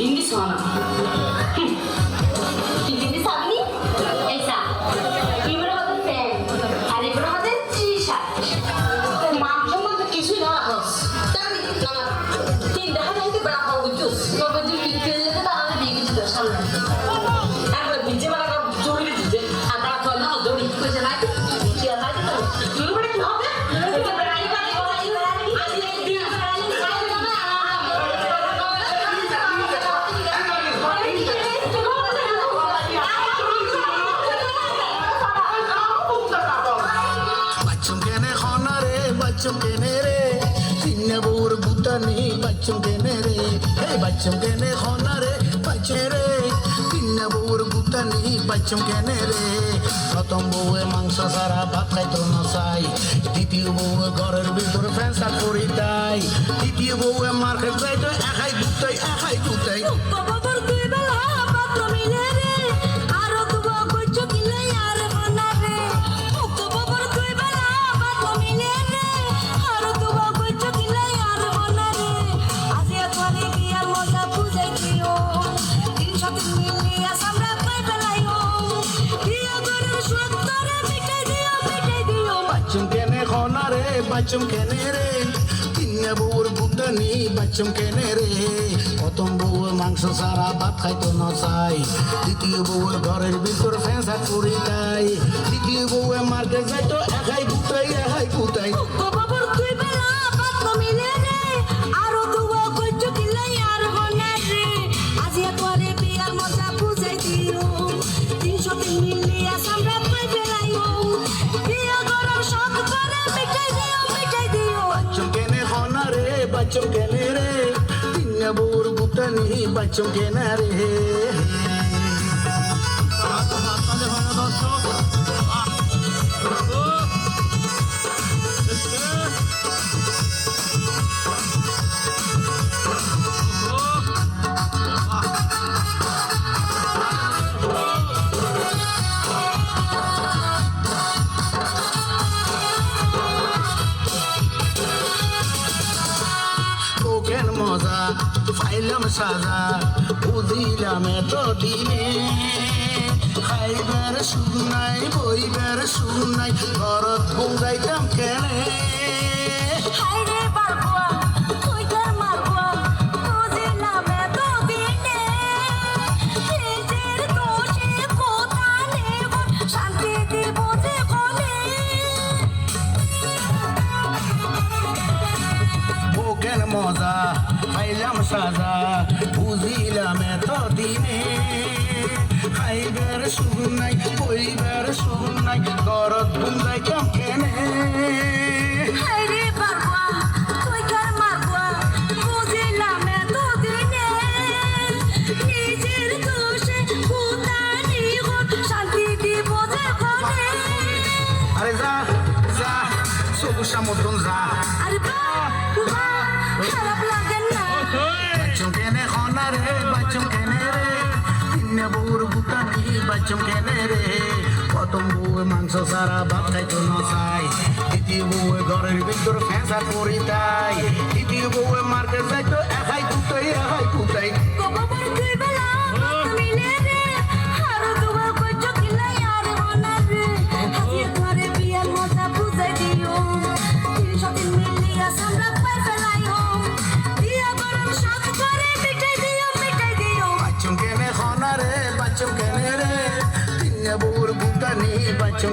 হিন্দি শোনা কি হিন্দি সাবনি ऐसा এগুলো হচ্ছে প্যান্ট আর এগুলো হচ্ছে টি শার্ট মাংস মাংস কিছুই না বাচ্চম কেনে রে তিন্নে বউর বুতানি বাচ্চম কেনে রে এই বাচ্চম কেনে খনা রে বাচ্চে রে তিন্নে বউর বুতানি বাচ্চম কেনে রে প্রথম বউয়ে মাংস সারা ভাত খাইতো না চাই দ্বিতীয় বউয়ে ঘরের ভিতর ফ্যান্সা করি তাই তৃতীয় বউয়ে মার্কেট যাইতো একাই দুটাই একাই দুটাই বাচ্চম কেনে রে? তিন্নে বউর বুটানি বাচ্চম কেনে রে? প্রথম বউর মাংস সারা ভাত খাইতো না চাই। দ্বিতীয় বউর ঘরের ভিতর ফ্যাঁসা করি তাই। দ্বিতীয় বউয়ে মার্কেট যাইতো, একাই বুটাই একাই বুটাই বউর বুটানি বাচ্চম কেনে রে মজা, পাইলাম সাজা, বুঝিলাম এত দিনে খাইবার সুখ নাই বইবার সুখ নাই ঘরত বুঝাইতাম কেনে? মজা পাইলাম সাজা বুঝিলাম এত দিনে খাইবার সুখ নাই বইবার সুখ নাই ঘরত বুঝাইতাম কেনে? হাইরে বারকুয়া তুই কার মারকুয়া খারাপ লাগে না। বাচ্চম কেনে খনা রে বাচ্চম কেনে রে। তিন্নে বউর বুতানি বাচ্চম কেনে রে। প্রথম বউয়ে মাংস সারা ভাত খাইতো না চাই। দ্বিতীয় বউয়ে ঘরের ভিতর ফেঁসা করি তাই তৃতীয় বউয়ে মার্কেট যাইতো একাই কুটাই একাই কুটাই তিন্নে বউর বুতানি বাচ্চম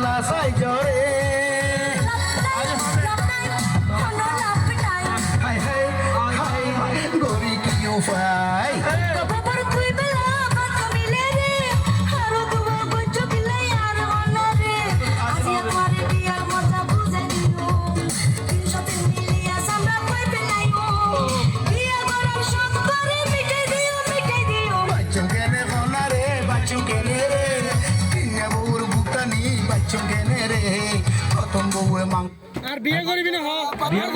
জ্বালা সাই জরে বিয়ে করবি না হ্যাঁ, বিয়ে